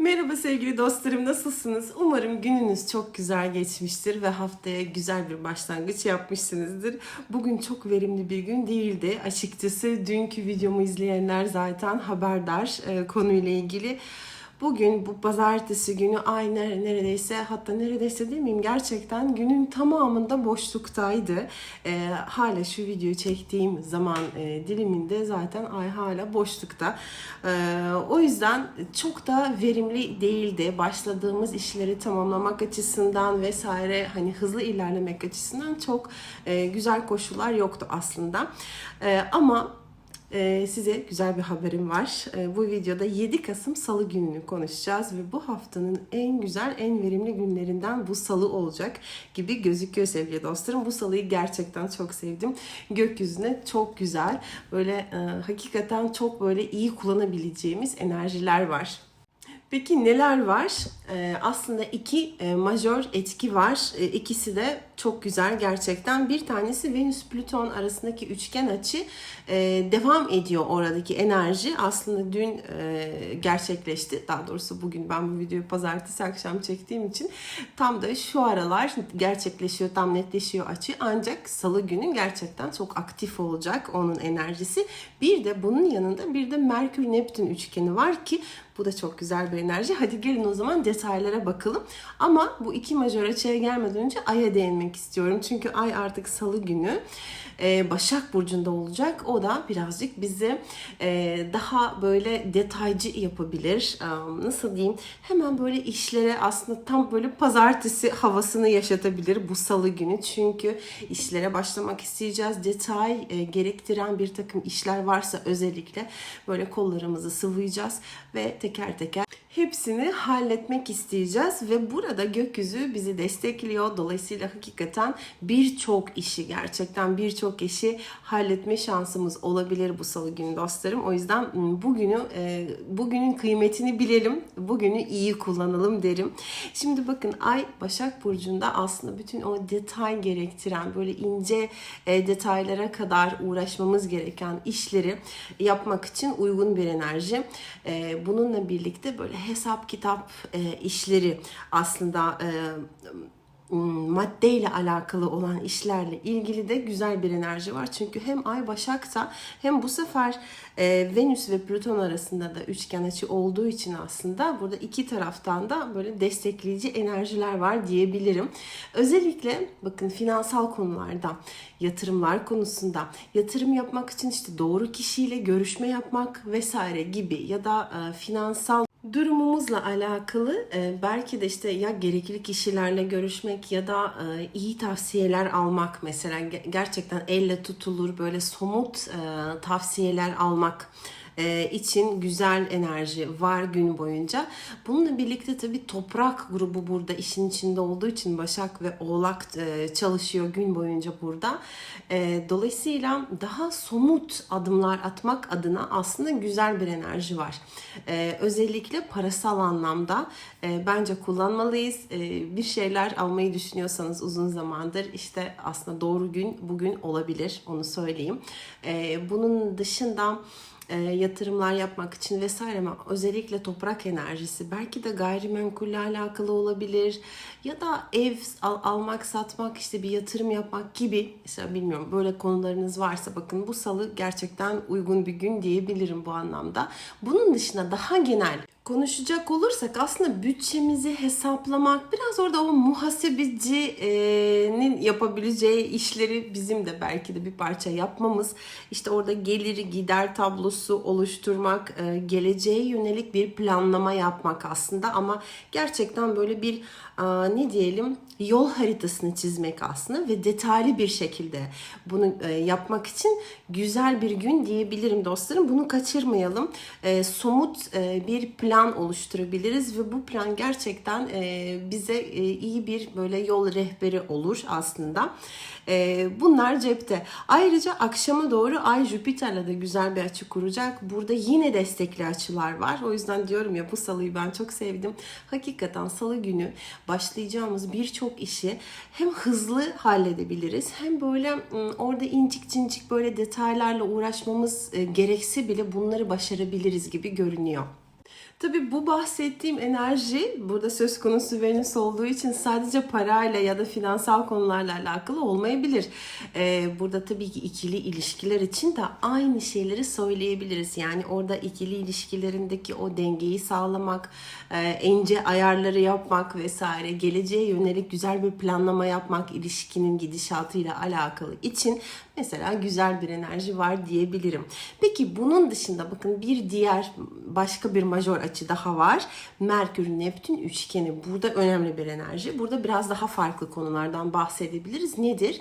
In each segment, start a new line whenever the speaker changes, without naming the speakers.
Merhaba sevgili dostlarım nasılsınız? Umarım gününüz çok güzel geçmiştir ve haftaya güzel bir başlangıç yapmışsınızdır. Bugün çok verimli bir gün değildi. Açıkçası dünkü videomu izleyenler zaten haberdar e, konuyla ilgili. Bugün bu pazartesi günü ay nere- neredeyse hatta neredeyse demeyeyim gerçekten günün tamamında boşluktaydı. Ee, hala şu videoyu çektiğim zaman e, diliminde zaten ay hala boşlukta. Ee, o yüzden çok da verimli değildi. Başladığımız işleri tamamlamak açısından vesaire hani hızlı ilerlemek açısından çok e, güzel koşullar yoktu aslında. E, ama size güzel bir haberim var. Ee, bu videoda 7 Kasım Salı gününü konuşacağız ve bu haftanın en güzel, en verimli günlerinden bu salı olacak gibi gözüküyor sevgili dostlarım. Bu salıyı gerçekten çok sevdim. Gökyüzüne çok güzel, böyle e, hakikaten çok böyle iyi kullanabileceğimiz enerjiler var. Peki neler var? Ee, aslında iki e, majör etki var. E, ikisi de çok güzel gerçekten. Bir tanesi Venüs-Plüton arasındaki üçgen açı e, devam ediyor oradaki enerji. Aslında dün e, gerçekleşti. Daha doğrusu bugün ben bu videoyu pazartesi akşam çektiğim için tam da şu aralar gerçekleşiyor, tam netleşiyor açı. Ancak salı günü gerçekten çok aktif olacak onun enerjisi. Bir de bunun yanında bir de Merkür-Neptün üçgeni var ki bu da çok güzel bir enerji. Hadi gelin o zaman detaylara bakalım. Ama bu iki majör açıya gelmeden önce Ay'a değinmek istiyorum. Çünkü Ay artık salı günü e, Başak Burcu'nda olacak. O da birazcık bizi e, daha böyle detaycı yapabilir. E, Nasıl diyeyim? Hemen böyle işlere aslında tam böyle pazartesi havasını yaşatabilir bu salı günü. Çünkü işlere başlamak isteyeceğiz. Detay e, gerektiren bir takım işler varsa özellikle böyle kollarımızı sıvayacağız ve teker teker hepsini halletmek isteyeceğiz ve burada gökyüzü bizi destekliyor. Dolayısıyla hakikaten birçok işi gerçekten birçok işi halletme şansımız olabilir bu salı günü dostlarım. O yüzden m, bugünü e, bugünün kıymetini bilelim. Bugünü iyi kullanalım derim. Şimdi bakın Ay Başak Burcu'nda aslında bütün o detay gerektiren böyle ince e, detaylara kadar uğraşmamız gereken işleri yapmak için uygun bir enerji. Bununla birlikte böyle hesap kitap e, işleri aslında e, maddeyle alakalı olan işlerle ilgili de güzel bir enerji var. Çünkü hem Ay Başak'ta hem bu sefer e, Venüs ve Plüton arasında da üçgen açı olduğu için aslında burada iki taraftan da böyle destekleyici enerjiler var diyebilirim. Özellikle bakın finansal konularda, yatırımlar konusunda, yatırım yapmak için işte doğru kişiyle görüşme yapmak vesaire gibi ya da e, finansal durumumuzla alakalı e, belki de işte ya gerekli kişilerle görüşmek ya da e, iyi tavsiyeler almak mesela ge- gerçekten elle tutulur böyle somut e, tavsiyeler almak için güzel enerji var gün boyunca. Bununla birlikte tabii toprak grubu burada işin içinde olduğu için Başak ve Oğlak e, çalışıyor gün boyunca burada. E, Dolayısıyla daha somut adımlar atmak adına aslında güzel bir enerji var. E, Özellikle parasal anlamda e, bence kullanmalıyız. E, Bir şeyler almayı düşünüyorsanız uzun zamandır işte aslında doğru gün bugün olabilir onu söyleyeyim. E, Bunun dışında e, yatırımlar yapmak için vesaire ama özellikle toprak enerjisi belki de gayrimenkulle alakalı olabilir ya da ev al- almak satmak işte bir yatırım yapmak gibi mesela bilmiyorum böyle konularınız varsa bakın bu salı gerçekten uygun bir gün diyebilirim bu anlamda. Bunun dışında daha genel konuşacak olursak aslında bütçemizi hesaplamak biraz orada o muhasebecinin yapabileceği işleri bizim de belki de bir parça yapmamız işte orada geliri gider tablosu oluşturmak e, geleceğe yönelik bir planlama yapmak aslında ama gerçekten böyle bir aa, ne diyelim yol haritasını çizmek aslında ve detaylı bir şekilde bunu e, yapmak için güzel bir gün diyebilirim dostlarım. Bunu kaçırmayalım. E, somut e, bir plan oluşturabiliriz ve bu plan gerçekten e, bize e, iyi bir böyle yol rehberi olur aslında. E, bunlar cepte. Ayrıca akşama doğru Ay Jüpiter'le de güzel bir açı kuracak. Burada yine destekli açılar var. O yüzden diyorum ya bu salıyı ben çok sevdim. Hakikaten salı günü başlayacağımız birçok işi hem hızlı halledebiliriz hem böyle orada incik cincik böyle detaylarla uğraşmamız gerekse bile bunları başarabiliriz gibi görünüyor. Tabii bu bahsettiğim enerji burada söz konusu Venüs olduğu için sadece parayla ya da finansal konularla alakalı olmayabilir. Ee, burada tabii ki ikili ilişkiler için de aynı şeyleri söyleyebiliriz. Yani orada ikili ilişkilerindeki o dengeyi sağlamak, e, ince ayarları yapmak vesaire, geleceğe yönelik güzel bir planlama yapmak ilişkinin gidişatıyla alakalı için mesela güzel bir enerji var diyebilirim. Peki bunun dışında bakın bir diğer başka bir majör açı daha var. Merkür Neptün üçgeni. Burada önemli bir enerji. Burada biraz daha farklı konulardan bahsedebiliriz. Nedir?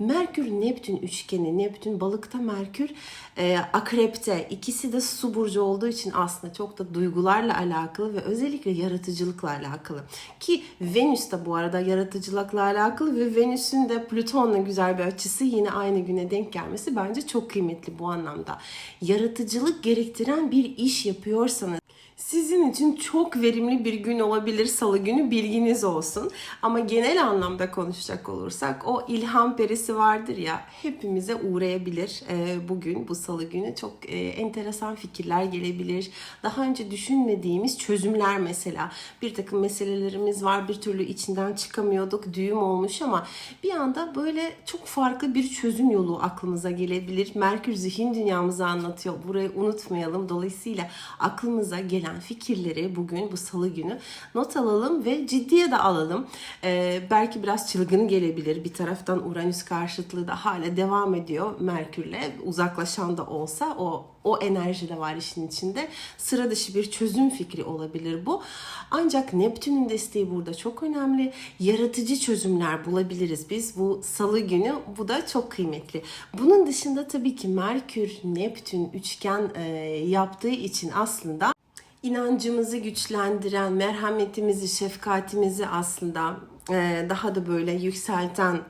Merkür Neptün üçgeni. Neptün balıkta Merkür e, akrepte. İkisi de su burcu olduğu için aslında çok da duygularla alakalı ve özellikle yaratıcılıkla alakalı. Ki Venüs de bu arada yaratıcılıkla alakalı ve Venüs'ün de Plüton'la güzel bir açısı yine aynı güne denk gelmesi bence çok kıymetli bu anlamda. Yaratıcılık gerektiren bir iş yapıyorsanız sizin için çok verimli bir gün olabilir salı günü bilginiz olsun. Ama genel anlamda konuşacak olursak o ilham perisi vardır ya hepimize uğrayabilir e, bugün bu salı günü. Çok e, enteresan fikirler gelebilir. Daha önce düşünmediğimiz çözümler mesela. Bir takım meselelerimiz var bir türlü içinden çıkamıyorduk düğüm olmuş ama bir anda böyle çok farklı bir çözüm yolu aklımıza gelebilir. Merkür zihin dünyamızı anlatıyor. Burayı unutmayalım. Dolayısıyla aklımıza gelen fikirleri bugün bu salı günü not alalım ve ciddiye de alalım. Ee, belki biraz çılgın gelebilir. Bir taraftan Uranüs karşıtlığı da hala devam ediyor Merkür'le. Uzaklaşan da olsa o o enerji de var işin içinde. Sıra dışı bir çözüm fikri olabilir bu. Ancak Neptün'ün desteği burada çok önemli. Yaratıcı çözümler bulabiliriz biz bu salı günü. Bu da çok kıymetli. Bunun dışında tabii ki Merkür, Neptün üçgen e, yaptığı için aslında inancımızı güçlendiren, merhametimizi, şefkatimizi aslında e, daha da böyle yükselten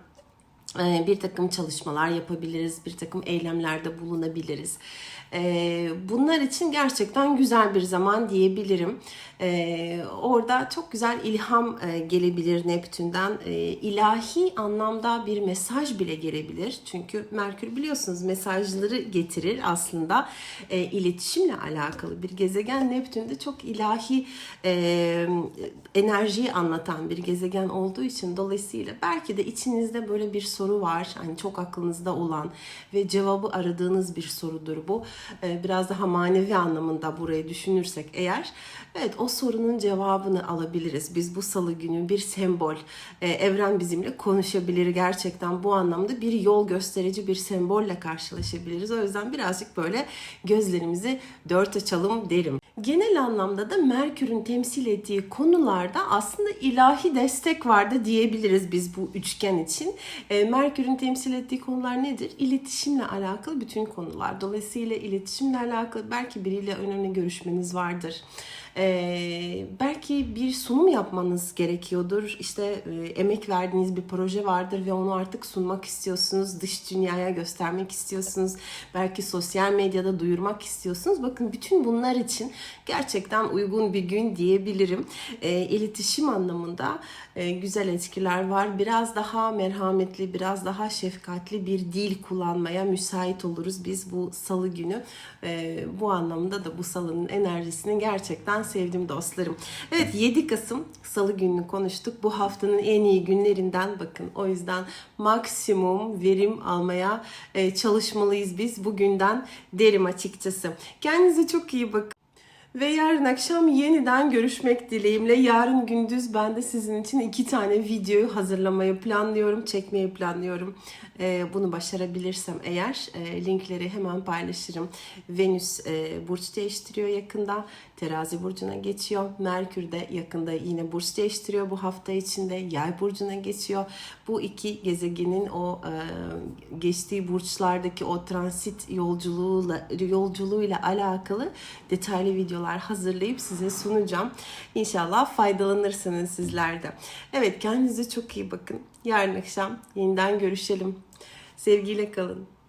e, bir takım çalışmalar yapabiliriz, bir takım eylemlerde bulunabiliriz. E, bunlar için gerçekten güzel bir zaman diyebilirim. E, orada çok güzel ilham gelebilir Neptün'den. İlahi anlamda bir mesaj bile gelebilir. Çünkü Merkür biliyorsunuz mesajları getirir aslında. iletişimle alakalı bir gezegen. Neptün'de çok ilahi enerjiyi anlatan bir gezegen olduğu için dolayısıyla belki de içinizde böyle bir soru var. Hani çok aklınızda olan ve cevabı aradığınız bir sorudur bu. Ee, biraz daha manevi anlamında burayı düşünürsek eğer evet o sorunun cevabını alabiliriz. Biz bu salı günü bir sembol, e, evren bizimle konuşabilir gerçekten bu anlamda bir yol gösterici bir sembolle karşılaşabiliriz. O yüzden birazcık böyle gözlerimizi dört açalım derim. Genel anlamda da Merkür'ün temsil ettiği konularda aslında ilahi destek vardı diyebiliriz biz bu üçgen için. E, Merkür'ün temsil ettiği konular nedir? İletişimle alakalı bütün konular. Dolayısıyla iletişimle alakalı belki biriyle önemli görüşmeniz vardır. Ee, belki bir sunum yapmanız gerekiyordur. İşte e, emek verdiğiniz bir proje vardır ve onu artık sunmak istiyorsunuz. Dış dünyaya göstermek istiyorsunuz. Belki sosyal medyada duyurmak istiyorsunuz. Bakın bütün bunlar için gerçekten uygun bir gün diyebilirim. E, iletişim anlamında e, güzel etkiler var. Biraz daha merhametli, biraz daha şefkatli bir dil kullanmaya müsait oluruz biz bu salı günü. E, bu anlamda da bu salının enerjisini gerçekten sevdim dostlarım. Evet 7 Kasım salı gününü konuştuk. Bu haftanın en iyi günlerinden bakın. O yüzden maksimum verim almaya e, çalışmalıyız biz bugünden derim açıkçası. Kendinize çok iyi bakın. Ve yarın akşam yeniden görüşmek dileğimle. Yarın gündüz ben de sizin için iki tane videoyu hazırlamayı planlıyorum, çekmeyi planlıyorum. Ee, bunu başarabilirsem eğer e, linkleri hemen paylaşırım. Venüs e, burç değiştiriyor yakında. Terazi burcuna geçiyor. Merkür de yakında yine burç değiştiriyor bu hafta içinde. Yay burcuna geçiyor. Bu iki gezegenin o e, geçtiği burçlardaki o transit yolculuğuyla yolculuğuyla alakalı detaylı videolar hazırlayıp size sunacağım. İnşallah faydalanırsınız sizler de. Evet kendinize çok iyi bakın. Yarın akşam yeniden görüşelim. Sevgiyle kalın.